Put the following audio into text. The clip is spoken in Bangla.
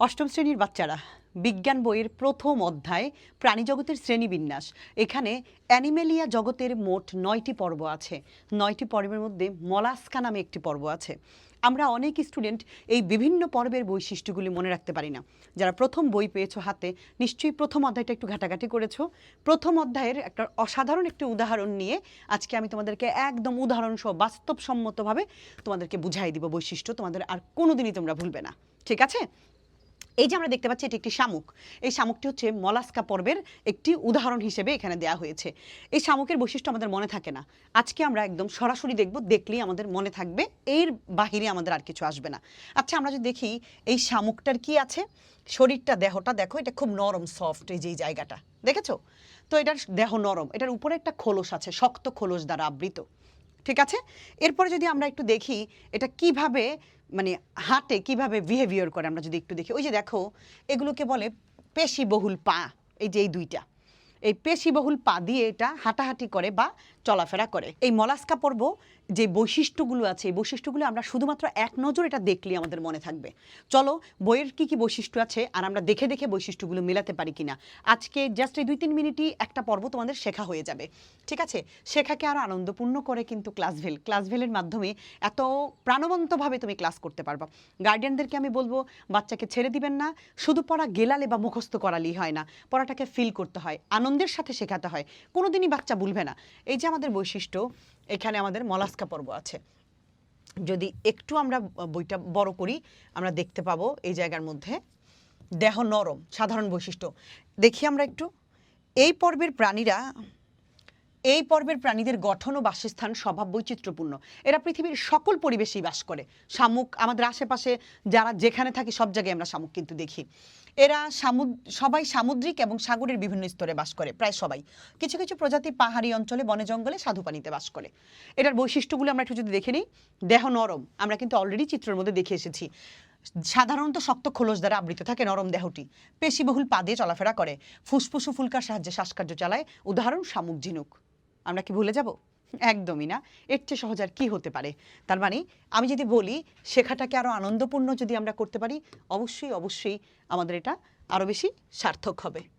অষ্টম শ্রেণির বাচ্চারা, বিজ্ঞান বইয়ের প্রথম অধ্যায়, প্রাণীজগতের শ্রেণীবিন্যাস। এখানে অ্যানিমেলিয়া জগতের মোট নয়টি পর্ব আছে। নয়টি পর্বের মধ্যে মলাস্কা নামে একটি পর্ব আছে। আমরা অনেক স্টুডেন্ট এই বিভিন্ন পর্বের বৈশিষ্ট্যগুলি মনে রাখতে পারি না। যারা প্রথম বই পেয়েছ হাতে, নিশ্চয়ই প্রথম অধ্যায়টা একটু ঘাটাঘাটি করেছ। প্রথম অধ্যায়ের একটা অসাধারণ একটি উদাহরণ নিয়ে আজকে আমি তোমাদেরকে একদম উদাহরণ সহ বাস্তবসম্মতভাবে তোমাদেরকে বুঝাই দিব বৈশিষ্ট্য। তোমাদের আর কোনোদিনই তোমরা ভুলবে না। ঠিক আছে? এই যে আমরা দেখতে পাচ্ছি, এটি একটি শামুক। এই শামুকটি হচ্ছে মলাস্কা পর্বের একটি উদাহরণ হিসেবে এখানে দেয়া হয়েছে। এই শামুকের বৈশিষ্ট্য আমাদের মনে থাকে না। আজকে আমরা একদম সরাসরি দেখব, দেখলেই আমাদের মনে থাকবে, এর বাহিরে আমাদের আর কিছু আসবে না। আচ্ছা আমরা যদি দেখি, এই শামুকটার কি আছে? শরীরটা, দেহটা, দেখো, এটা খুব নরম সফট এই যে জায়গাটা। দেখেছ? তো এটার দেহ নরম, এটার উপরে একটা খোলস আছে, শক্ত খোলস দ্বারা আবৃত। ঠিক আছে? এরপরে যদি আমরা একটু দেখি, এটা কীভাবে মানে হাঁটে কীভাবে বিহেভিয়ার করে আমরা যদি একটু দেখি। ওই যে দেখো, এগুলোকে বলে পেশি বহুল পা, এই যে এই দুইটা। এই পেশিবহুল পা দিয়ে এটা হাঁটাহাঁটি করে বা চলাফেরা করে। এই মলাস্কা পর্ব যে বৈশিষ্ট্যগুলো আছে, এই বৈশিষ্ট্যগুলো আমরা শুধুমাত্র এক নজর এটা দেখলেই আমাদের মনে থাকবে। চলো, বইয়ের কি কি বৈশিষ্ট্য আছে আর আমরা দেখে দেখে বৈশিষ্ট্যগুলো মেলাতে পারি কিনা। আজকে জাস্ট এই দুই তিন মিনিটই একটা পর্ব তোমাদের শেখা হয়ে যাবে। ঠিক আছে? শেখাকে আরও আনন্দপূর্ণ করে কিন্তু ক্লাসভেল ক্লাসভেলের মাধ্যমে এত প্রাণবন্তভাবে তুমি ক্লাস করতে পারবা। গার্ডিয়ানদেরকে আমি বলব, বাচ্চাকে ছেড়ে দিবেন না। শুধু পড়া গেলালে বা মুখস্থ করালেই হয় না। পড়াটাকে ফিল করতে হয়। আনন্দের সাথে শেখাতে হয়। কোনো দিনই বাচ্চা ভুলবে না। এই যে আমাদের বৈশিষ্ট্য, এখানে আমাদের মলাস্কা পর্ব আছে। যদি একটু আমরা বইটা বড় করি, আমরা দেখতে পাবো এই জায়গার মধ্যে দেহ নরম, সাধারণ বৈশিষ্ট্য। দেখি আমরা একটু। এই পর্বের প্রাণীরা এই পর্বের প্রাণীদের গঠন ও বাসস্থান স্বভাব বৈচিত্র্যপূর্ণ। এরা পৃথিবীর সকল পরিবেশেই বাস করে। শামুক, আমাদের আশেপাশে যারা যেখানে থাকি সব জায়গায় আমরা শামুক কিন্তু দেখি। এরা সবাই সামুদ্রিক এবং সাগরের বিভিন্ন স্তরে বাস করে, প্রায় সবাই। কিছু কিছু প্রজাতি পাহাড়ি অঞ্চলে, বনে জঙ্গলে স্বাদু পানিতে বাস করে। এটার বৈশিষ্ট্যগুলো আমরা একটু যদি দেখে নিই, দেহ নরম। আমরা কিন্তু অলরেডি চিত্রের মধ্যে দেখে এসেছি। সাধারণত শক্ত খোলস দ্বারা আবৃত থাকে নরম দেহটি। পেশিবহুল পা দিয়ে চলাফেরা করে। ফুসফুস ফুলকার সাহায্যে শ্বাসকার্য চালায়। উদাহরণ, শামুক, ঝিনুক। আমরা কি ভুলে যাব? একদমই না। এর চেয়ে সহজ আর কী হতে পারে? তার মানে আমি যদি বলি, শেখাটাকে আরও আনন্দপূর্ণ যদি আমরা করতে পারি, অবশ্যই অবশ্যই আমাদের এটা আরও বেশি সার্থক হবে।